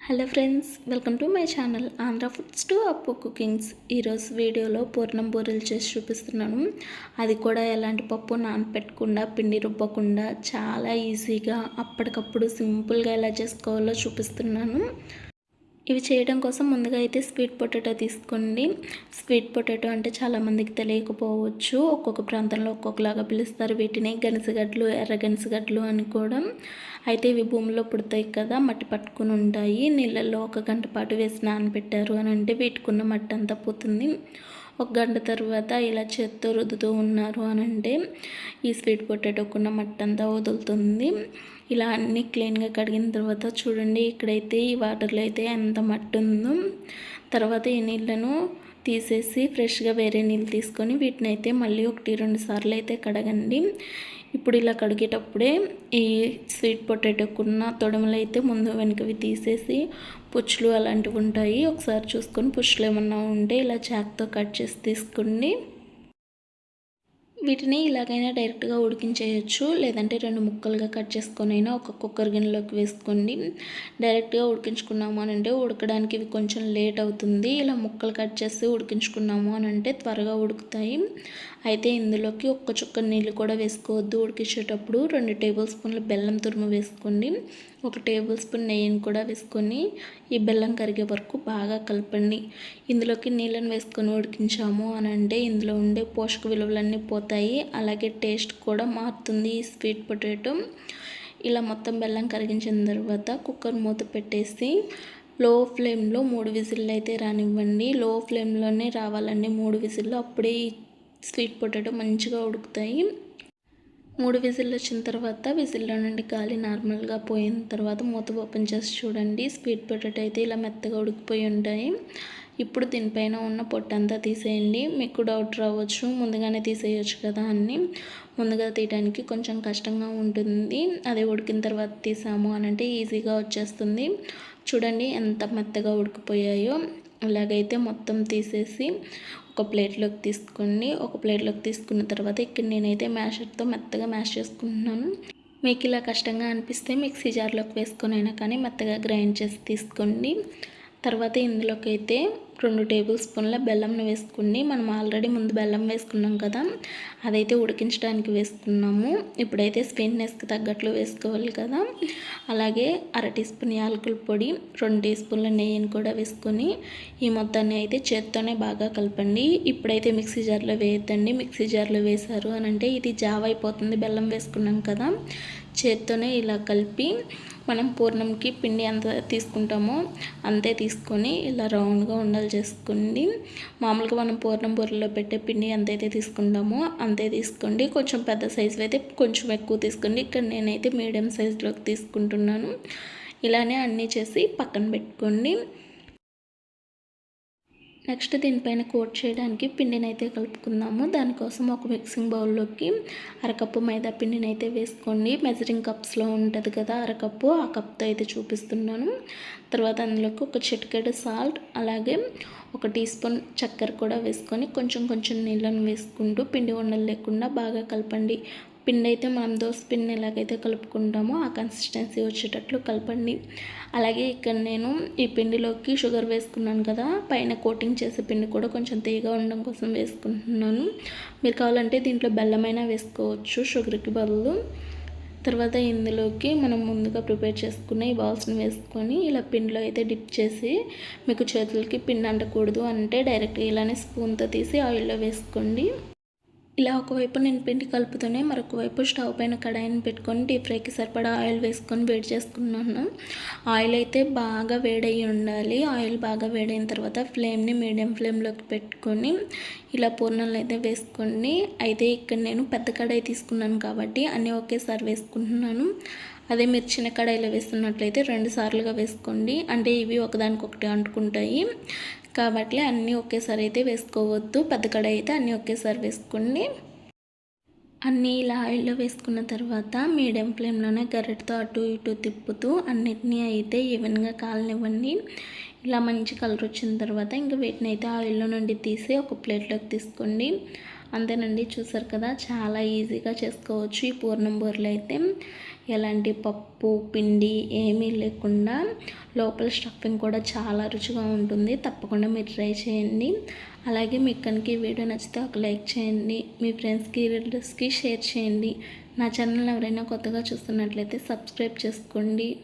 Hello friends welcome to my channel Andhra foods to Appu cookings. ఈరోజు వీడియోలో పూర్ణం బూరెలు చేసి చూపిస్తున్నాను. అది కూడా ఎలాంటి పప్పు నానపెట్టకుండా పిండి రుబ్బకుండా చాలా ఈజీగా అప్పటికప్పుడు సింపుల్గా ఎలా చేసుకోవాలో చూపిస్తున్నాను. ఇవి చేయడం కోసం ముందుగా అయితే స్వీట్ పొటాటో తీసుకోండి. స్వీట్ పొటాటో అంటే చాలామందికి తెలియకపోవచ్చు. ఒక్కొక్క ప్రాంతంలో ఒక్కొక్కలాగా పిలుస్తారు. వీటిని గనిసగడ్లు ఎర్ర గనిసగడ్లు అని కూడా. అయితే ఇవి భూమిలో పుడతాయి కదా మట్టి పట్టుకుని ఉంటాయి. నీళ్ళల్లో ఒక గంట పాటు వేసి నానబెట్టారు అని అంటే వీటికున్న మట్టి అంతా పోతుంది. ఒక గంట తర్వాత ఇలా చేత్తో రుద్దుతూ ఉన్నారు అని అంటే ఈ స్వీట్ పొటాటోకున్న మట్టంతా వదులుతుంది. ఇలా అన్నీ క్లీన్గా కడిగిన తర్వాత చూడండి ఇక్కడైతే ఈ వాటర్లో అయితే ఎంత మట్టి ఉందో. తర్వాత ఈ నీళ్ళను తీసేసి ఫ్రెష్గా వేరే నీళ్ళు తీసుకొని వీటిని అయితే మళ్ళీ ఒకటి రెండు సార్లు అయితే కడగండి. ఇప్పుడు ఇలా కడిగేటప్పుడే ఈ స్వీట్ పొటాటోకున్న తొడమలు అయితే ముందు వెనకవి తీసేసి పుచ్చులు అలాంటివి ఉంటాయి. ఒకసారి చూసుకొని పుచ్చులు ఏమన్నా ఉంటే ఇలా చాక్తో కట్ చేసి తీసుకుని వీటిని ఇలాగైనా డైరెక్ట్గా ఉడికించేయచ్చు. లేదంటే రెండు ముక్కలుగా కట్ చేసుకొనైనా ఒక కుక్కర్ గిన్నెలోకి వేసుకోండి. డైరెక్ట్గా ఉడికించుకున్నాము అని అంటే ఉడకడానికి ఇవి కొంచెం లేట్ అవుతుంది. ఇలా ముక్కలు కట్ చేసి ఉడికించుకున్నాము అని అంటే త్వరగా ఉడుకుతాయి. అయితే ఇందులోకి ఒక్క చుక్క నీళ్ళు కూడా వేసుకోవద్దు. ఉడికించేటప్పుడు రెండు టేబుల్ స్పూన్ల బెల్లం తురుము వేసుకోండి. ఒక టేబుల్ స్పూన్ నెయ్యిని కూడా వేసుకొని ఈ బెల్లం కరిగే వరకు బాగా కలపండి. ఇందులోకి నీళ్ళని వేసుకొని ఉడికించాము అని అంటే ఇందులో ఉండే పోషక విలువలన్నీ పోతాయి. అలాగే టేస్ట్ కూడా మారుతుంది ఈ స్వీట్ పొటాటో. ఇలా మొత్తం బెల్లం కరిగించిన తర్వాత కుక్కర్ మూత పెట్టేసి లో ఫ్లేమ్లో మూడు విజిల్లు అయితే రానివ్వండి. లో ఫ్లేమ్లోనే రావాలండి మూడు విజిల్లు. అప్పుడే స్వీట్ పొటాటో మంచిగా ఉడుకుతాయి. మూడు విజిల్లు వచ్చిన తర్వాత విజిల్లో నుండి గాలి నార్మల్గా పోయిన తర్వాత మూత ఓపెన్ చేసి చూడండి. స్వీట్ పొటాటో అయితే ఇలా మెత్తగా ఉడికిపోయి ఉంటాయి. ఇప్పుడు దీనిపైన ఉన్న పొట్టంతా తీసేయండి. మీకు డౌట్ రావచ్చు. ముందుగానే తీసేయచ్చు కదా అన్ని. ముందుగా తీయడానికి కొంచెం కష్టంగా ఉంటుంది. అదే ఉడికిన తర్వాత తీసాము అని అంటే ఈజీగా వచ్చేస్తుంది. చూడండి ఎంత మెత్తగా ఉడికిపోయాయో. ఇలాగైతే మొత్తం తీసేసి ఒక ప్లేట్లోకి తీసుకోండి. ఒక ప్లేట్లోకి తీసుకున్న తర్వాత ఇక్కడ నేనైతే మ్యాషర్తో మెత్తగా మ్యాష్ చేసుకుంటున్నాను. మీకు ఇలా కష్టంగా అనిపిస్తే మిక్సీ జార్లోకి వేసుకొని అయినా కానీ మెత్తగా గ్రైండ్ చేసి తీసుకోండి. తర్వాత ఇందులోకి అయితే రెండు టేబుల్ స్పూన్ల బెల్లంను వేసుకుని మనం ఆల్రెడీ ముందు బెల్లం వేసుకున్నాం కదా అదైతే ఉడికించడానికి వేసుకున్నాము. ఇప్పుడైతే స్వీట్నెస్కి తగ్గట్లు వేసుకోవాలి కదా. అలాగే అర టీ స్పూన్ యాలకుల పొడి రెండు టీ స్పూన్ల నెయ్యిని కూడా వేసుకొని ఈ మొత్తాన్ని అయితే చేత్తోనే బాగా కలపండి. ఇప్పుడైతే మిక్సీ జార్లో వేయద్దండి. మిక్సీ జార్లో వేశారు అని అంటే ఇది జావ అయిపోతుంది. బెల్లం వేసుకున్నాం కదా చేత్తోనే ఇలా కలిపి మనం పూర్ణంకి పిండి ఎంత తీసుకుంటామో అంతే తీసుకొని ఇలా రౌండ్గా ఉండలు చేసుకోండి మామూలుగా మనం పూర్ణం బూరలో పెట్టే పిండి ఎంతైతే తీసుకుంటామో అంతే తీసుకోండి. కొంచెం పెద్ద సైజు అయితే కొంచెం ఎక్కువ తీసుకోండి. ఇక్కడ నేనైతే మీడియం సైజులోకి తీసుకుంటున్నాను. ఇలానే అన్నీ చేసి పక్కన పెట్టుకోండి. నెక్స్ట్ దీనిపైన కోట్ చేయడానికి పిండిని అయితే కలుపుకుందాము. దానికోసం ఒక మిక్సింగ్ బౌల్లోకి అరకప్పు మైదా పిండిని అయితే వేసుకోండి. మెజరింగ్ కప్స్లో ఉంటుంది కదా అరకప్పు ఆ కప్తో అయితే చూపిస్తున్నాను. తర్వాత అందులోకి ఒక చిటికెడు సాల్ట్ అలాగే ఒక టీ స్పూన్ చక్కెర కూడా వేసుకొని కొంచెం కొంచెం నీళ్ళను వేసుకుంటూ పిండి ఉండలు లేకుండా బాగా కలపండి. పిండి అయితే మనం దోశ పిండిని ఎలాగైతే కలుపుకుంటామో ఆ కన్సిస్టెన్సీ వచ్చేటట్లు కలపండి. అలాగే ఇక్కడ నేను ఈ పిండిలోకి షుగర్ వేసుకున్నాను కదా పైన కోటింగ్ చేసే పిండి కూడా కొంచెం తీయగా ఉండడం కోసం వేసుకుంటున్నాను. మీరు కావాలంటే దీంట్లో బెల్లమైనా వేసుకోవచ్చు షుగర్కి బదులు. తర్వాత ఇందులోకి మనం ముందుగా ప్రిపేర్ చేసుకున్న ఈ బాల్స్ని వేసుకొని ఇలా పిండిలో అయితే డిప్ చేసి మీకు చేతులకి పిండి అంటకూడదు అంటే డైరెక్ట్గా ఇలానే స్పూన్తో తీసి ఆయిల్లో వేసుకోండి. ఇలా ఒకవైపు నేను పిండి కలుపుతూనే మరొక వైపు స్టవ్ పైన కడాయిని పెట్టుకొని డీప్ ఫ్రైకి సరిపడా ఆయిల్ వేసుకొని వేడి చేసుకున్నాను. ఆయిల్ అయితే బాగా వేడయి ఉండాలి. ఆయిల్ బాగా వేడైన తర్వాత ఫ్లేమ్ని మీడియం ఫ్లేమ్లోకి పెట్టుకొని ఇలా పూర్ణాలు అయితే వేసుకొని అయితే ఇక్కడ నేను పెద్ద కడాయి తీసుకున్నాను కాబట్టి అన్నీ ఒకేసారి వేసుకుంటున్నాను. అదే మీరు చిన్న కడాయిలో వేస్తున్నట్లయితే రెండు సార్లుగా వేసుకోండి. అంటే ఇవి ఒకదానికొకటి అంటుకుంటాయి. కాబట్టి అన్నీ ఒకేసారి అయితే వేసుకోవద్దు. పెద్ద కడాయి అయితే అన్నీ ఒకేసారి వేసుకోండి. అన్నీ ఇలా ఆయిల్లో వేసుకున్న తర్వాత మీడియం ఫ్లేమ్లోనే గరిటతో అటు ఇటు తిప్పుతూ అన్నిటినీ అయితే ఈవెన్గా కాలనివ్వండి. ఇలా మంచి కలర్ వచ్చిన తర్వాత ఇంకా వీటిని అయితే ఆయిల్లో నుండి తీసి ఒక ప్లేట్లోకి తీసుకోండి. అంతేనండి చూసారు కదా? చాలా ఈజీగా చేసుకోవచ్చు ఈ పూర్ణం బూరెలు అయితే. ఎలాంటి పప్పు పిండి ఏమీ లేకుండా లోపల స్టఫింగ్ కూడా చాలా రుచిగా ఉంటుంది. తప్పకుండా మీరు ట్రై చేయండి. అలాగే మీకు కనుక ఈ వీడియో నచ్చితే ఒక లైక్ చేయండి. మీ ఫ్రెండ్స్కి రిలేటివ్స్కి షేర్ చేయండి. నా ఛానల్ ఎవరైనా కొత్తగా చూస్తున్నట్లయితే సబ్స్క్రైబ్ చేసుకోండి.